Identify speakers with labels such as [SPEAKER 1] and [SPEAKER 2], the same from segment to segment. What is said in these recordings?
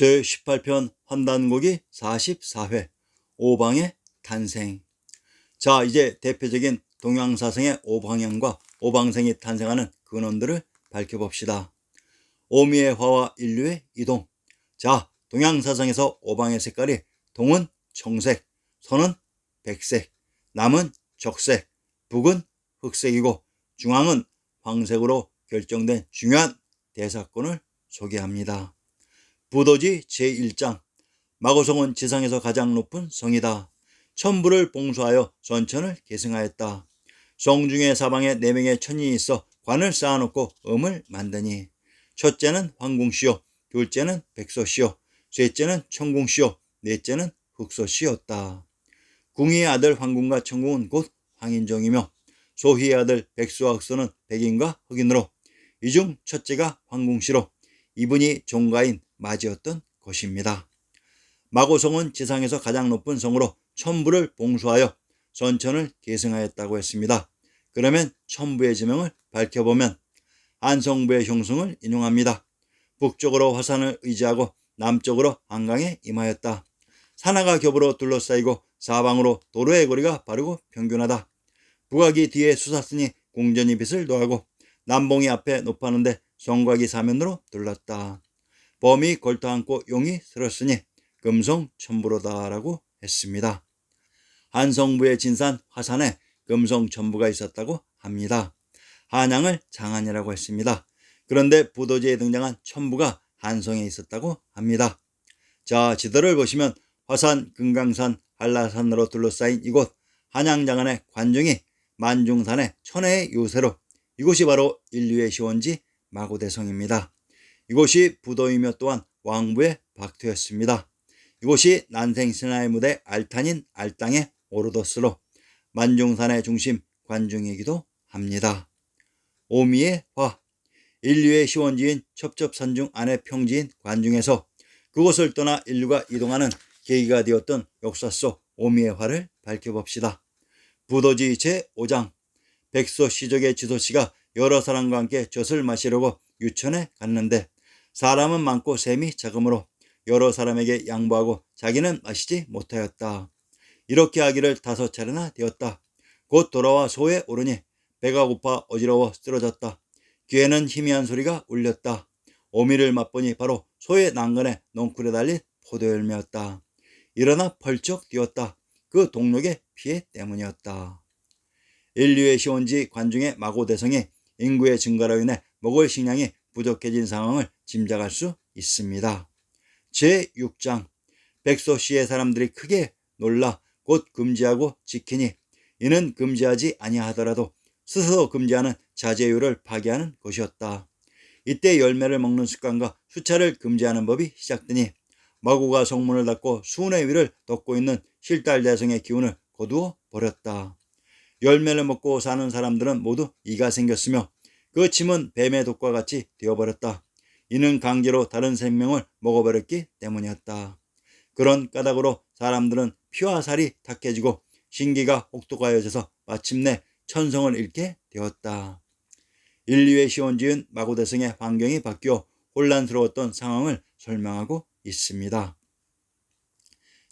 [SPEAKER 1] 제18편 환단곡이 44회 오방의 탄생 자 이제 대표적인 동양사성의 오방향과 오방생이 탄생하는 근원들을 밝혀봅시다. 오미의 화와 인류의 이동 자 동양사성에서 오방의 색깔이 동은 청색, 서는 백색, 남은 적색, 북은 흑색이고 중앙은 황색으로 결정된 중요한 대사건을 소개합니다. 부도지 제1장 마고성은 지상에서 가장 높은 성이다. 천부를 봉수하여 전천을 계승하였다. 성 중에 사방에 네 명의 천인이 있어 관을 쌓아놓고 음을 만드니 첫째는 황궁시요 둘째는 백소시요 셋째는 천궁시요 넷째는 흑소시였다. 궁희의 아들 황궁과 천궁은 곧 황인종이며 소희의 아들 백수와 흑소는 백인과 흑인으로 이 중 첫째가 황궁시로 이분이 종가인 맞이었던 것입니다. 마고성은 지상에서 가장 높은 성으로 천부를 봉수하여 전천을 계승하였다고 했습니다. 그러면 천부의 지명을 밝혀보면 안성부의 형성을 인용합니다. 북쪽으로 화산을 의지하고 남쪽으로 한강에 임하였다. 산하가 겹으로 둘러싸이고 사방으로 도로의 거리가 바르고 평균하다. 북악이 뒤에 수사스니 공전이 빛을 노하고 남봉이 앞에 높았는데 성곽이 사면으로 둘렀다. 범이 걸터앉고 용이 들었으니 금성 천부로다라고 했습니다. 한성부의 진산 화산에 금성 천부가 있었다고 합니다. 한양을 장안이라고 했습니다. 그런데 부도지에 등장한 천부가 한성에 있었다고 합니다. 자, 지도를 보시면 화산, 금강산, 한라산으로 둘러싸인 이곳 한양장안의 관중이 만중산의 천혜의 요새로 이곳이 바로 인류의 시원지 마고대성입니다. 이곳이 부도이며 또한 왕부의 박토였습니다. 이곳이 난생 신화의 무대 알탄인 알땅의 오르도스로 만중산의 중심 관중이기도 합니다. 오미의 화 인류의 시원지인 첩첩산중 안의 평지인 관중에서 그곳을 떠나 인류가 이동하는 계기가 되었던 역사 속 오미의 화를 밝혀봅시다. 부도지 제5장 백서 시족의 지도씨가 여러 사람과 함께 젖을 마시려고 유천에 갔는데 사람은 많고 샘이 작으므로 여러 사람에게 양보하고 자기는 마시지 못하였다. 이렇게 하기를 다섯 차례나 되었다. 곧 돌아와 소에 오르니 배가 고파 어지러워 쓰러졌다. 귀에는 희미한 소리가 울렸다. 오미를 맛보니 바로 소의 난간에 넝쿨에 달린 포도열매였다. 일어나 펄쩍 뛰었다. 그 동력의 피해 때문이었다. 인류의 시원지 관중의 마고 대성이 인구의 증가로 인해 먹을 식량이 부족해진 상황을 짐작할 수 있습니다. 제6장 백소 시의 사람들이 크게 놀라 곧 금지하고 지키니 이는 금지하지 아니하더라도 스스로 금지하는 자제율을 파괴하는 것이었다. 이때 열매를 먹는 습관과 수차를 금지하는 법이 시작되니 마구가 성문을 닫고 수운의 위를 덮고 있는 실달대성의 기운을 거두어 버렸다. 열매를 먹고 사는 사람들은 모두 이가 생겼으며 그 침은 뱀의 독과 같이 되어버렸다. 이는 강제로 다른 생명을 먹어버렸기 때문이었다. 그런 까닭으로 사람들은 피와 살이 탁해지고 신기가 혹독하여져서 마침내 천성을 잃게 되었다. 인류의 시원지은 마고대성의 환경이 바뀌어 혼란스러웠던 상황을 설명하고 있습니다.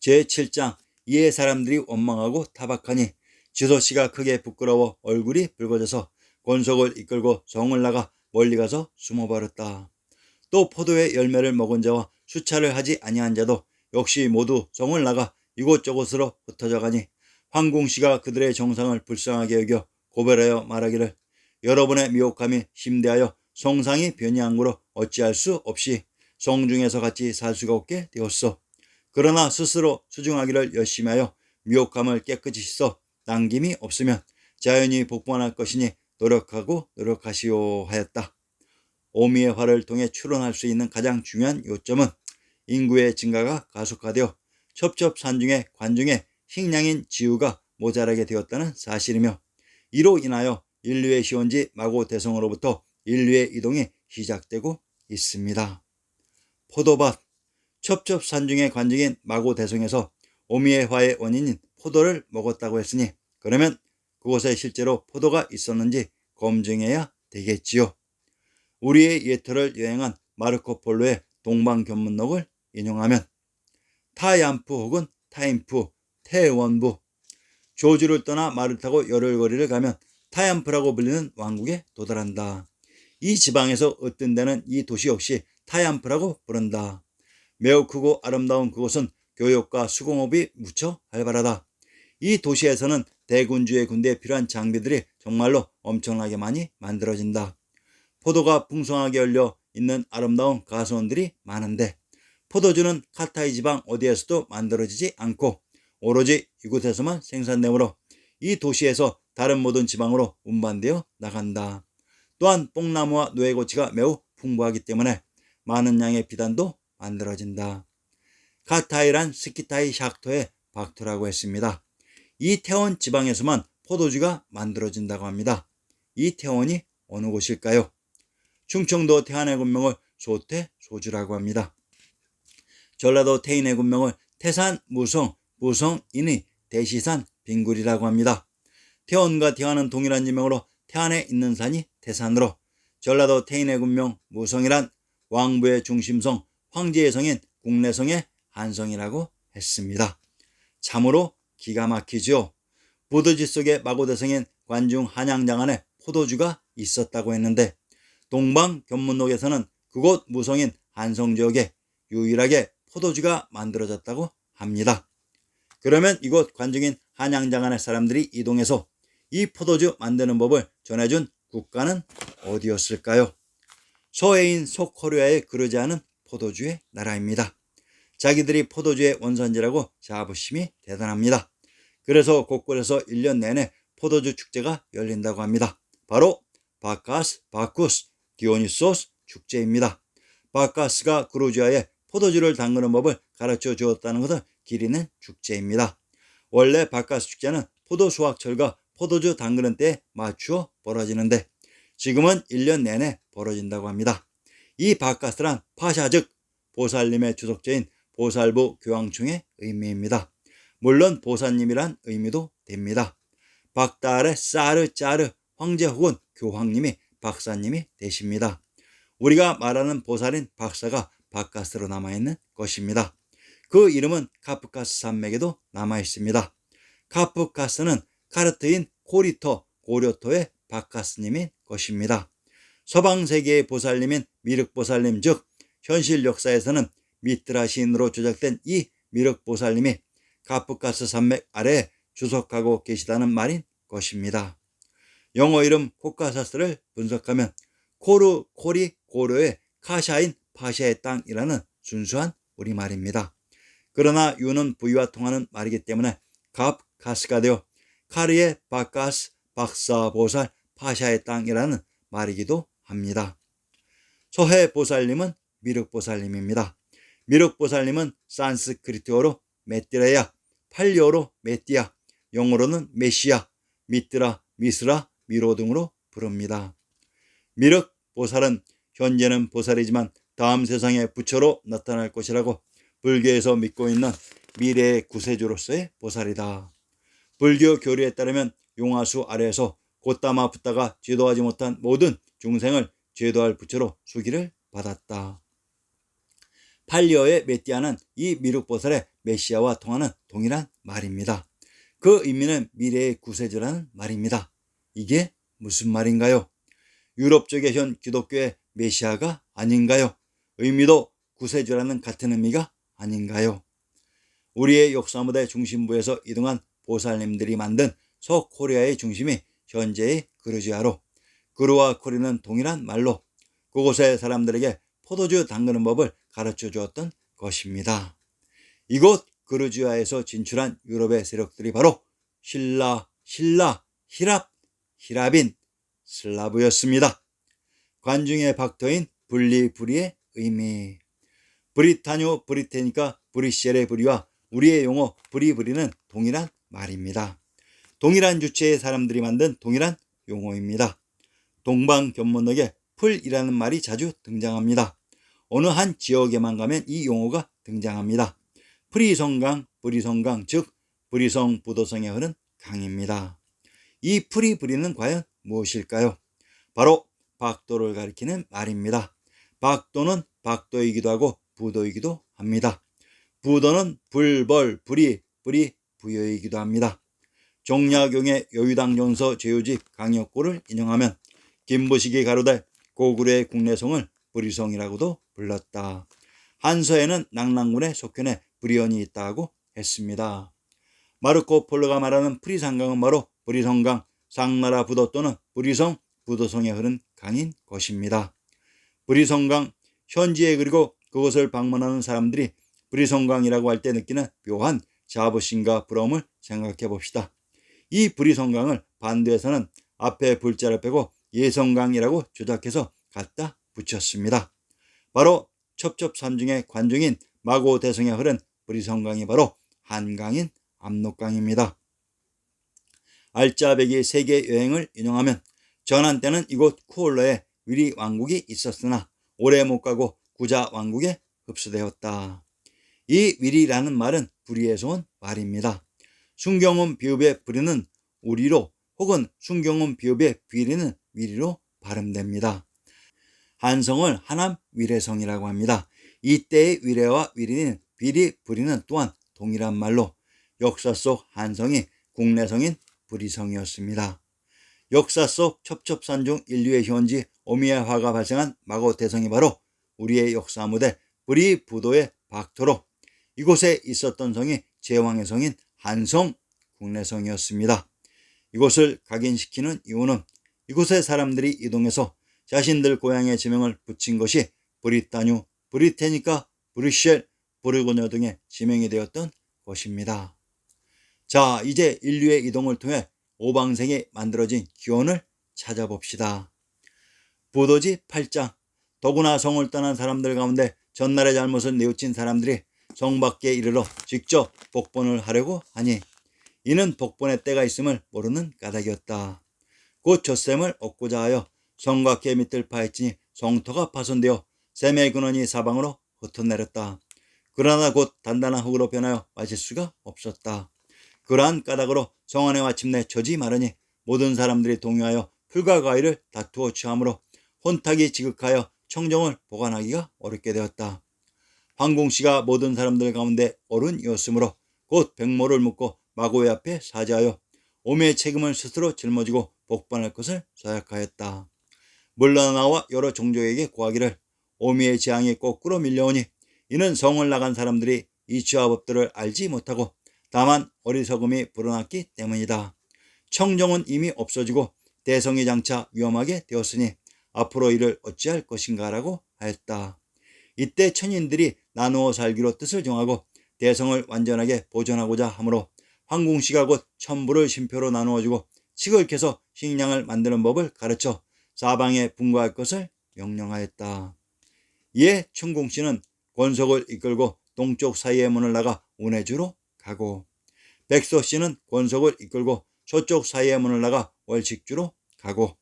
[SPEAKER 1] 제7장 이에 사람들이 원망하고 타박하니 지소씨가 크게 부끄러워 얼굴이 붉어져서 권속을 이끌고 성을 나가 멀리 가서 숨어버렸다. 또 포도의 열매를 먹은 자와 수차를 하지 아니한 자도 역시 모두 성을 나가 이곳저곳으로 흩어져 가니 황궁씨가 그들의 정상을 불쌍하게 여겨 고별하여 말하기를 여러분의 미혹함이 심대하여 성상이 변이한 거로 어찌할 수 없이 성중에서 같이 살 수가 없게 되었어. 그러나 스스로 수중하기를 열심히 하여 미혹함을 깨끗이 씻어 남김이 없으면 자연히 복원할 것이니 노력하고 노력하시오 하였다. 오미의 화를 통해 추론할 수 있는 가장 중요한 요점은 인구의 증가가 가속화되어 첩첩산중의 관중의 식량인 지우가 모자라게 되었다는 사실이며 이로 인하여 인류의 시원지 마고 대성으로부터 인류의 이동이 시작되고 있습니다. 포도밭 첩첩산중의 관중인 마고 대성에서 오미의 화의 원인인 포도를 먹었다고 했으니 그러면 그곳에 실제로 포도가 있었는지 검증해야 되겠지요. 우리의 예터를 여행한 마르코 폴로의 동방견문록을 인용하면 타얀프 혹은 타임프, 태원부, 조주를 떠나 말을 타고 열흘 거리를 가면 타얀프라고 불리는 왕국에 도달한다. 이 지방에서 어떤 데는 이 도시 역시 타얀프라고 부른다. 매우 크고 아름다운 그곳은 교역과 수공업이 무척 활발하다. 이 도시에서는 대군주의 군대에 필요한 장비들이 정말로 엄청나게 많이 만들어진다. 포도가 풍성하게 열려 있는 아름다운 가수원들이 많은데 포도주는 카타이 지방 어디에서도 만들어지지 않고 오로지 이곳에서만 생산되므로 이 도시에서 다른 모든 지방으로 운반되어 나간다. 또한 뽕나무와 노예고치가 매우 풍부하기 때문에 많은 양의 비단도 만들어진다. 카타이란 스키타이 샥토의 박토라고 했습니다. 이 태원 지방에서만 포도주가 만들어진다고 합니다. 이 태원이 어느 곳일까요? 충청도 태안의 군명을 소태 소주라고 합니다. 전라도 태인의 군명을 태산 무성 무성 인의 대시산 빙굴이라고 합니다. 태원과 태안은 동일한 지명으로 태안에 있는 산이 태산으로 전라도 태인의 군명 무성이란 왕부의 중심성 황제의 성인 국내성의 한성이라고 했습니다. 참으로 기가 막히죠. 부도지 속에 마고대성인 관중 한양장 안에 포도주가 있었다고 했는데 동방 견문록에서는 그곳 무성인 한성 지역에 유일하게 포도주가 만들어졌다고 합니다. 그러면 이곳 관중인 한양장 안의 사람들이 이동해서 이 포도주 만드는 법을 전해준 국가는 어디였을까요? 소해인 소코리아에 그르지 않은 포도주의 나라입니다. 자기들이 포도주의 원산지라고 자부심이 대단합니다. 그래서 곳곳에서 1년 내내 포도주 축제가 열린다고 합니다. 바로 바카스 바쿠스 디오니소스 축제입니다. 바카스가 그루지아에 포도주를 담그는 법을 가르쳐 주었다는 것을 기리는 축제입니다. 원래 바카스 축제는 포도 수확철과 포도주 담그는 때에 맞추어 벌어지는데 지금은 1년 내내 벌어진다고 합니다. 이 바카스란 파샤 즉 보살님의 주석자인 보살부 교황충의 의미입니다. 물론 보살님이란 의미도 됩니다. 박달의 사르 짜르 황제 혹은 교황님이 박사님이 되십니다. 우리가 말하는 보살인 박사가 바카스로 남아있는 것입니다. 그 이름은 카프카스 산맥에도 남아있습니다. 카프카스는 카르트인 코리토 고려토의 바카스님인 것입니다. 서방 세계의 보살님인 미륵보살님 즉 현실 역사에서는 미트라 시인으로 조작된 이 미륵보살님이 카프카스 산맥 아래에 주석하고 계시다는 말인 것입니다. 영어 이름 코카사스를 분석하면 코르 코리 고려의 카샤인 파샤의 땅이라는 순수한 우리말입니다. 그러나 유는 부위와 통하는 말이기 때문에 갑 카스가 되어 카르의 바카스 박사 보살 파샤의 땅이라는 말이기도 합니다. 소해 보살님은 미륵 보살님입니다. 미륵 보살님은 산스크리트어로 메띠라야, 팔리어로 메띠아, 영어로는 메시아, 미뜨라, 미스라, 미로 등으로 부릅니다. 미륵 보살은 현재는 보살이지만 다음 세상에 부처로 나타날 것이라고 불교에서 믿고 있는 미래의 구세주로서의 보살이다. 불교 교리에 따르면 용화수 아래에서 곧담아 붙다가 제도하지 못한 모든 중생을 제도할 부처로 수기를 받았다. 팔리어의 메띠아는 이 미륵보살의 메시아와 통하는 동일한 말입니다. 그 의미는 미래의 구세주라는 말입니다. 이게 무슨 말인가요? 유럽 쪽의 현 기독교의 메시아가 아닌가요? 의미도 구세주라는 같은 의미가 아닌가요? 우리의 역사 무대 중심부에서 이동한 보살님들이 만든 서코리아의 중심이 현재의 그루지아로 그루와 코리는 동일한 말로 그곳의 사람들에게 포도주 담그는 법을 가르쳐 주었던 것입니다. 이곳 그루지아에서 진출한 유럽의 세력들이 바로 신라, 신라, 히랍, 히랍인, 슬라브였습니다. 관중의 박터인 분리불이의 의미. 브리타뉴 브리테니까 브리셀의 브리와 우리의 용어 브리브리는 동일한 말입니다. 동일한 주체의 사람들이 만든 동일한 용어입니다. 동방 견문록에 풀이라는 말이 자주 등장합니다. 어느 한 지역에만 가면 이 용어가 등장합니다. 프리성강, 브리성강, 즉 브리성 부도성에 흐른 강입니다. 이 프리 브리는 과연 무엇일까요? 바로 박도를 가리키는 말입니다. 박도는 박도이기도 하고 부도이기도 합니다. 부도는 불, 벌, 불이, 불이 부여이기도 합니다. 종야경의 여유당 전서 제유집 강역고를 인용하면 김부식이 가로되 고구려의 국내성을 불이성이라고도 불렀다. 한서에는 낙랑군의 속현에 불이원이 있다고 했습니다. 마르코 폴로가 말하는 프리산강은 바로 불이성강, 상나라 부도 또는 불이성, 부도성에 흐른 강인 것입니다. 불이성강, 현지에 그리고 그곳을 방문하는 사람들이 불이성강이라고 할 때 느끼는 묘한 자부심과 부러움을 생각해 봅시다. 이 불이성강을 반대에서는 앞에 불자를 빼고 예성강이라고 조작해서 갖다 붙였습니다. 바로 첩첩산중의 관중인 마고 대성에 흐른 불이성강이 바로 한강인 압록강입니다. 알짜배기 세계 여행을 인용하면 전한 때는 이곳 쿠올러에 위리 왕국이 있었으나 오래 못 가고 구자 왕국에 흡수되었다. 이 위리라는 말은 불의에서 온 말입니다. 순경음 비읍의 불의는 우리로 혹은 순경음 비읍의 비리는 위리로 발음됩니다. 한성을 하남 위례성이라고 합니다. 이때의 위례와 위리는 비리, 불이는 또한 동일한 말로 역사 속 한성이 국내성인 불이성이었습니다. 역사 속 첩첩산중 인류의 현지 오미야화가 발생한 마고 대성이 바로 우리의 역사 무대 불이 부도의 박토로 이곳에 있었던 성이 제왕의 성인 한성 국내성이었습니다. 이곳을 각인시키는 이유는 이곳의 사람들이 이동해서 자신들 고향의 지명을 붙인 것이 브리타뉴, 브리테니까, 브리쉘, 부르고녀 등의 지명이 되었던 것입니다. 자, 이제 인류의 이동을 통해 오방생이 만들어진 기원을 찾아봅시다. 부도지 8장 더구나 성을 떠난 사람들 가운데 전날의 잘못을 뉘우친 사람들이 성 밖에 이르러 직접 복본을 하려고 하니 이는 복본의 때가 있음을 모르는 까닭이었다. 곧 젖샘을 얻고자 하여 개 밑을 파헤치니 성터가 파손되어 샘의 근원이 사방으로 흩어내렸다. 그러나 곧 단단한 흙으로 변하여 마실 수가 없었다. 그러한 까닭으로 성 안에 마침내 젖이 마르니 모든 사람들이 동요하여 풀과 가위를 다투어 취함으로 혼탁이 지극하여 청정을 보관하기가 어렵게 되었다. 황공 씨가 모든 사람들 가운데 어른이었으므로 곧 백모를 묶고 마고의 앞에 사죄하여 오매의 책임을 스스로 짊어지고 복반할 것을 서약하였다. 물러나와 여러 종족에게 구하기를 오미의 재앙이 거꾸로 밀려오니 이는 성을 나간 사람들이 이치와 법들을 알지 못하고 다만 어리석음이 불어났기 때문이다. 청정은 이미 없어지고 대성이 장차 위험하게 되었으니 앞으로 이를 어찌할 것인가라고 하였다. 이때 천인들이 나누어 살기로 뜻을 정하고 대성을 완전하게 보존하고자 하므로 황궁씨가 곧 천부를 심표로 나누어주고 칙을 캐서 식량을 만드는 법을 가르쳐 사방에 분과할 것을 명령하였다. 이에 천궁씨는 권석을 이끌고 동쪽 사이의 문을 나가 운해주로 가고 백서 씨는 권석을 이끌고 서쪽 사이의 문을 나가 월식주로 가고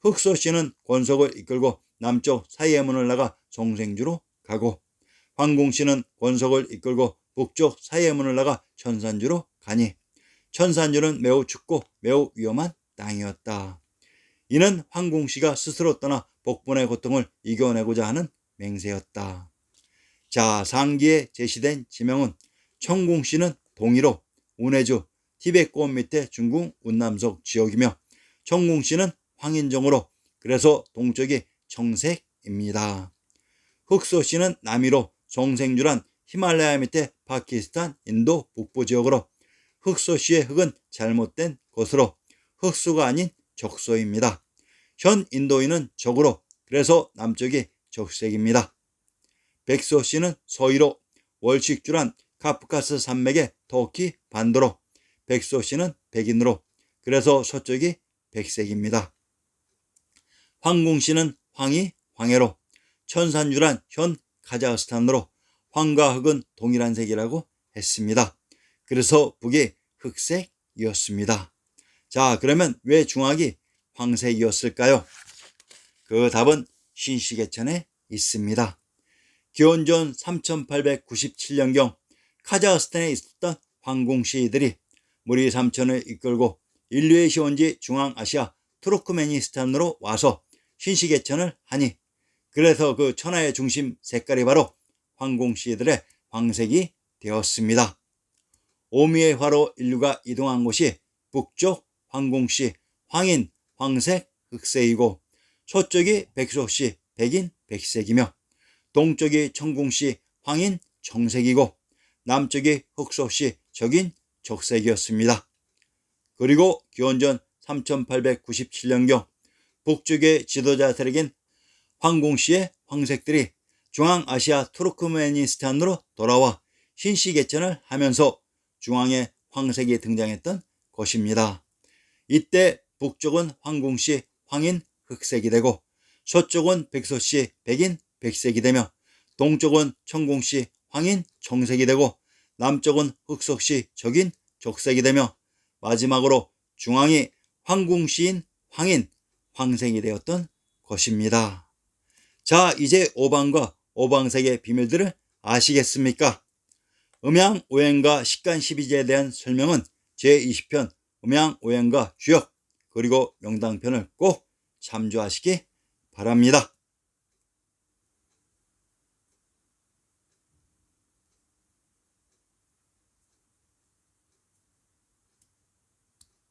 [SPEAKER 1] 흑서 씨는 권석을 이끌고 남쪽 사이의 문을 나가 송생주로 가고 황궁 씨는 권석을 이끌고 북쪽 사이의 문을 나가 천산주로 가니 천산주는 매우 춥고 매우 위험한 땅이었다. 이는 황궁 씨가 스스로 떠나 복분의 고통을 이겨내고자 하는 맹세였다. 자, 상기에 제시된 지명은 청궁씨는 동의로 운해주 티벳고원 밑에 중국 운남석 지역이며 청궁씨는 황인정으로 그래서 동쪽이 청색입니다. 흑소씨는 남이로 송생주란 히말라야 밑에 파키스탄, 인도 북부 지역으로 흑소씨의 흑은 잘못된 것으로 흑수가 아닌 적소입니다. 현 인도인은 적으로 그래서 남쪽이 적색입니다. 백소씨는 서위로 월식주란 카프카스 산맥의 터키 반도로 백소씨는 백인으로 그래서 서쪽이 백색입니다. 황궁 씨는 황이 황해로 천산주란 현 카자흐스탄으로 황과 흑은 동일한 색이라고 했습니다. 그래서 북이 흑색이었습니다. 자, 그러면 왜 중학이 황색이었을까요? 그 답은 신시계천에 있습니다. 기원전 3897년경 카자흐스탄에 있었던 황궁시들이 무리 삼천을 이끌고 인류의 시원지 중앙아시아 투르크메니스탄으로 와서 신시계천을 하니 그래서 그 천하의 중심 색깔이 바로 황공시들의 황색이 되었습니다. 오미의 화로 인류가 이동한 곳이 북쪽 황궁시 황인 황색 흑색이고 서쪽이 백석시 백인 백색이며 동쪽이 청궁시 황인 정색이고 남쪽이 흑석시 적인 적색이었습니다. 그리고 기원전 3897년경 북쪽의 지도자들에겐 황궁시의 황색들이 중앙아시아 투르크메니스탄으로 돌아와 신시 개천을 하면서 중앙에 황색이 등장했던 것입니다. 이때 북쪽은 황궁시 황인 흑색이 되고 서쪽은 백서시 백인 백색이 되며 동쪽은 청궁시 황인 정색이 되고 남쪽은 흑석시 적인 적색이 되며 마지막으로 중앙이 황궁시인 황인 황색이 되었던 것입니다. 자, 이제 오방과 오방색의 비밀들을 아시겠습니까? 음양 오행과 식간 12제에 대한 설명은 제20편 음양 오행과 주역 그리고 명당편을 꼭 참조하시기 바랍니다.